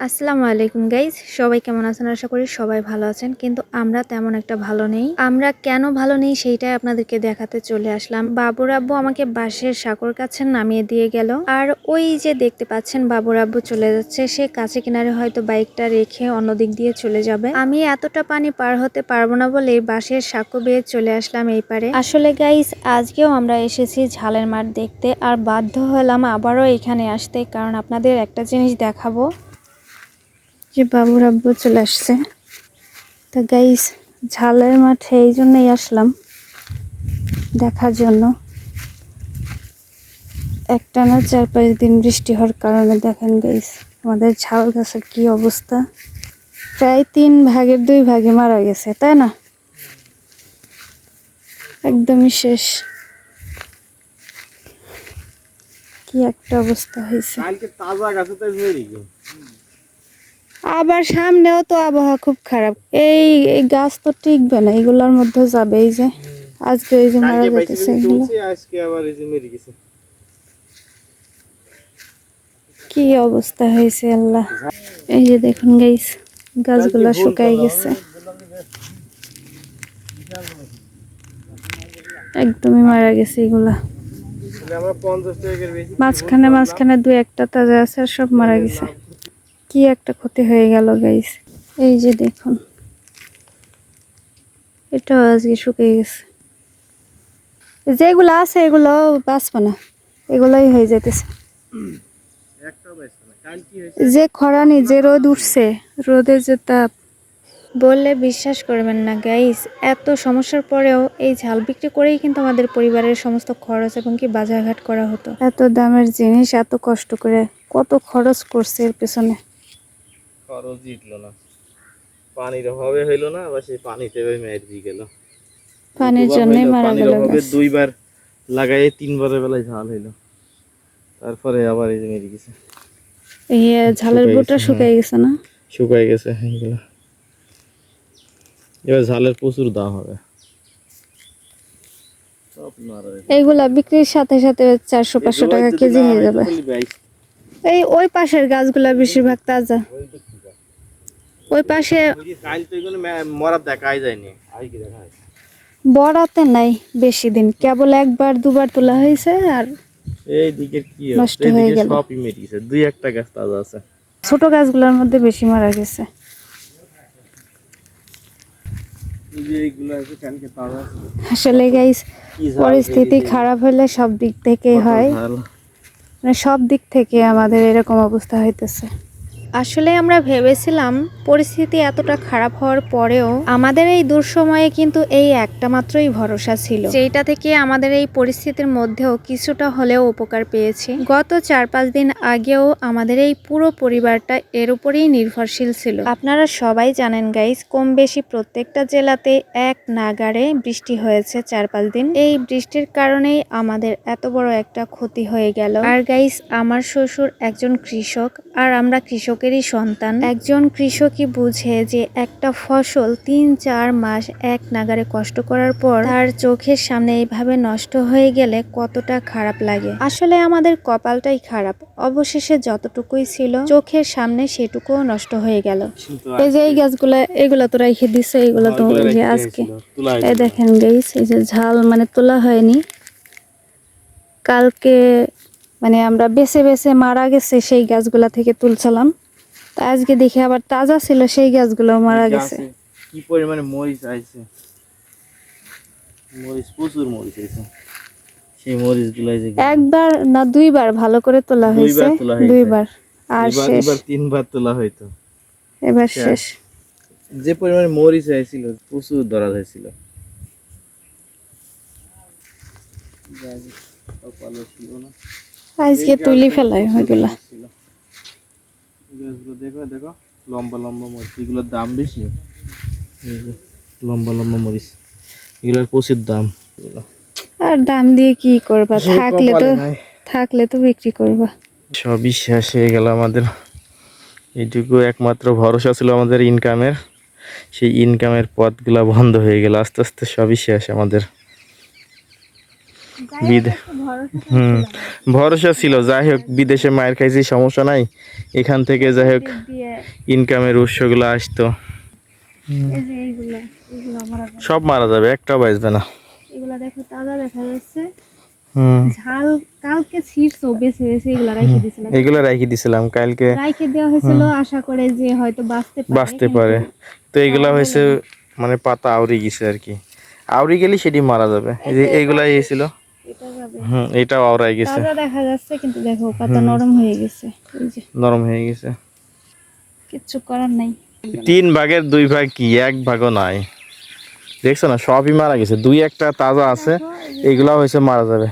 আসসালামু আলাইকুম গাইজ সবাই কেমন আছেন? আশা করি সবাই ভালো আছেন। কিন্তু আমরা তেমন একটা ভালো নেই। আমরা কেন ভালো নেই সেইটাই আপনাদেরকে দেখাতে চলে আসলাম। বাবুর আব্বু আমাকে বাসের সাঁকোর কাছে নামিয়ে দিয়ে গেল। আর ওই যে দেখতে পাচ্ছেন বাবুর আব্বু চলে যাচ্ছে। সে কাছে কিনারে হয়তো বাইকটা রেখে অন্য দিক দিয়ে চলে যাবে। আমি এতটা পানি পার হতে পারব না বলে বাসের সাঁকো বেয়ে চলে আসলাম এই পারে আসলে গাইজ আজকেও আমরা এসেছি ঝালের মাঠ দেখতে। আর বাধ্য হলাম আবারও এখানে আসতে। কারণ আপনাদের একটা জিনিস দেখাবো। যে বাবুর আব্বু চলে আসছে। তা গাইস ঝালের মাঠে এই জন্যই আসলাম দেখার জন্য। একটানা চার পাঁচ দিন বৃষ্টি হওয়ার কারণে দেখেন গাইস আমাদের ঝাল গাছের কি অবস্থা। প্রায় তিন ভাগের দুই ভাগে মারা গেছে, তাই না? একদমই শেষ। কি একটা অবস্থা হয়েছে কালকে তাজা গাছে তো মেরে গেল আবার সামনেও তো আবহাওয়া খুব খারাপ। এই এই গাছ তো টিকবে না এগুলোর মধ্যে যাবে এই যে। আজকে এই যে মারা কালকে পাইছি যেতেছে এগুলো। আজকে আবার এই যে মেরে গেছে। কি অবস্থা হয়েছে আল্লাহ। এই যে দেখুন গাইস গাছগুলো শুকাই গেছে। একদমই মারা গেছে এগুলা। মাঝখানে মাঝখানে দু একটা তাজা আছে আর সব মারা গেছে। কি একটা ক্ষতি হয়ে গেল গাইস এই যে দেখুন। এটাও আজকে শুকিয়ে গেছে। যেগুলো আছে এগুলো বাঁচবে না। এগুলোই হয়ে যেতেছে যে খরানি যে রোদ উঠছে রোদের যে তাপ। বললে বিশ্বাস করবেন না গাইস এত সমস্যার পরেও এই ঝাল বিক্রি করেই কিন্তু আমাদের পরিবারের সমস্ত খরচ এবং কি বাজারঘাট করা হতো। এত দামের জিনিস এত কষ্ট করে কত খরচ করছে এর পেছনে। খরচ জিতলো না। পানির অভাবে হইল না আবার সেই পানিতে মেরে দিয়ে গেল। পানির হইল, মারা গেল দুইবার লাগাই তিনবারের বেলায় ঝাল হইল। তারপরে আবার এই যে মেরে গেছে। এই ঝালের বুটা গেছে, শুকাই গেছে না? শুকাই গেছে এইগুলো এবার ঝালের প্রচুর দাম হবে। এইগুলা বিক্রির সাথে সাথে চারশো পাঁচশো টাকা কেজি হয়ে যাবে। এই ওই পাশের গাছগুলা বেশিরভাগ তাজা। ওই পাশে বড়াতে নাই বেশি দিন কেবল একবার দুবার তোলা হয়েছে আর এই দিকের কি নষ্ট হয়ে গেল। সবই মেরে গেছে। দুই একটা গাছ তাজা আছে। ছোট গাছগুলোর মধ্যে বেশি মারা গেছে। আসলে গাইস পরিস্থিতি খারাপ হলে সব দিক থেকেই হয়। মানে সব দিক থেকে আমাদের এরকম অবস্থা হইতেছে। আসলে আমরা ভেবেছিলাম পরিস্থিতি এতটা খারাপ হওয়ার পরেও আমাদের এই দুঃসময়ে কিন্তু এই একটা মাত্রই ভরসা ছিল। যেটা থেকে আমাদের এই পরিস্থিতির মধ্যেও কিছুটা হলেও উপকার পেয়েছি। গত চার পাঁচ দিন আগেও আমাদের এই পুরো পরিবারটা এর উপরেই নির্ভরশীল ছিল। আপনারা সবাই জানেন গাইস কম বেশি প্রত্যেকটা জেলাতে এক নাগারে বৃষ্টি হয়েছে চার পাঁচ দিন। এই বৃষ্টির কারণেই আমাদের এত বড় একটা ক্ষতি হয়ে গেল। আর গাইস আমার শ্বশুর একজন কৃষক, আর আমরা কৃষকেরই সন্তান। একজন কৃষকই বুঝে যে একটা ফসল তিন চার মাস এক নাগারে কষ্ট করার পর তার চোখের সামনে এইভাবে নষ্ট হয়ে গেলে কতটা খারাপ লাগে? আসলে আমাদের কপালটাই খারাপ। অবশেষে যতটুকুই ছিল চোখের সামনে সেটুকুও নষ্ট হয়ে গেল। এই যে এই গাছগুলা এগুলা তো রেখে দিছে এগুলা তো যে আজকে এই দেখেন গাইস এই যে ঝাল মানে তোলা হয়নি। কালকে মানে আমরা বেছে বেছে মারা গেছে সেই গাছগুলা থেকে তুলছিলাম। তা আজকে দেখি আবার তাজা ছিল সেই গাছগুলো মারা গেছে। কি পরিমাণে মরিচ আইছে? মরিচ প্রচুর মরিচ আইছে। সেই মরিচ গুলাই যে একবার না দুইবার ভালো করে তোলা হয়েছে দুইবার। দুইবার আর এবার শেষ। এবার তিনবার তোলা হইতো এবার শেষ। যে পরিমাণে মরিচ আইছিল প্রচুর ধরা হয়েছিল আজকে তুলি ফেলাই ওইগুলা ছিল। দেখো দেখো লম্বা লম্বা মরিচ এগুলোর দাম বেশি? লম্বা লম্বা মরিচ এগুলোর প্রচুর দাম। আর দাম দিয়ে কি করবা? থাকলে তো থাকলে তো বিক্রি করবা। সবই শেষ হয়ে গেল আমাদের। এইটুকু একমাত্র ভরসা ছিল আমাদের ইনকামের সেই ইনকামের পথগুলা বন্ধ হয়ে গেল। আস্তে আস্তে সবই শেষ আমাদের। হুম ভরসা ছিল। যাই হোক বিদেশে মায়ের খাইছি সমস্যা নাই। এখান থেকে যাই হোক ইনকামের উৎসগুলো আসতো। সব মারা যাবে একটাও বাঁচবে না। এগুলো দেখো তাজা দেখা যাচ্ছে। ঝাল কালকে ছিঁড়ছো বেছে বেছে এগুলো রেখে দিয়েছিলাম। এগুলো রেখে দিছিলাম কালকে রাইখে দেওয়া হয়েছিল আশা করে যে হয়তো বাঁচতে পারে বাঁচতে পারে। তো এগুলা হয়েছে মানে পাতা আউরি গেছে আর কি। আউরি গেলে সেটি মারা যাবে। এই যে এইগুলাই এসেছিল হুম এটাও আওড়াই গেছে। তাজা দেখা যাচ্ছে কিন্তু দেখো পাতা নরম হয়ে গেছে। নরম হয়ে গেছে। কিচ্ছু করার নাই। তিন ভাগের দুই ভাগ কি? এক ভাগও নাই। দেখছ না সবই মারা গেছে। দুই একটা তাজা আছে এইগুলা হয়েছে মারা যাবে।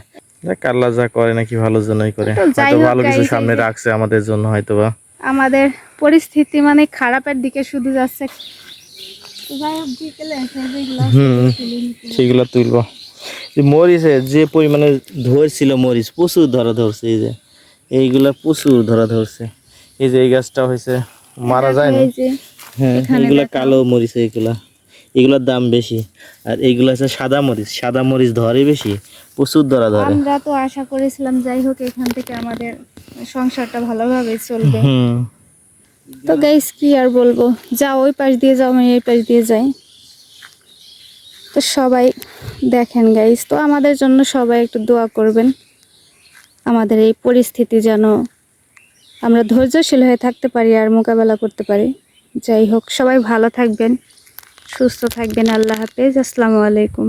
আল্লাহ যা করে নাকি ভালোর জন্যই করে। হয়তো ভালো কিছু সামনে রাখছে আমাদের জন্য হয়তো বা আমাদের পরিস্থিতি মানে খারাপের দিকে শুধু যাচ্ছে। হুম সেগুলো তুলবো। মরিচে যে পরিমাণে ধরছিল মরিচ প্রচুর ধরা ধরছে এই যে। এইগুলা প্রচুর ধরা ধরছে। এই যে এই গাছটা হয়েছে মারা যায় না? হ্যাঁ এইগুলা কালো মরিচ এইগুলা। এগুলার দাম বেশি। আর এইগুলা হচ্ছে সাদা মরিচ। সাদা মরিচ ধরে বেশি প্রচুর ধরা ধরে। আমরা তো আশা করেছিলাম যাই হোক এখান থেকে আমাদের সংসারটা ভালোভাবে চলবে। হুম। তো গাইস কি আর বলব? যাও ওই পাশ দিয়ে যাও আমি এই পাশ দিয়ে যাই। তো সবাই দেখেন গাইস তো আমাদের জন্য সবাই একটু দোয়া করবেন। আমাদের এই পরিস্থিতি যেন আমরা ধৈর্যশীল হয়ে থাকতে পারি আর মোকাবেলা করতে পারি। যাই হোক, সবাই ভালো থাকবেন, সুস্থ থাকবেন। আল্লাহ হাফেজ, আসসালামু আলাইকুম।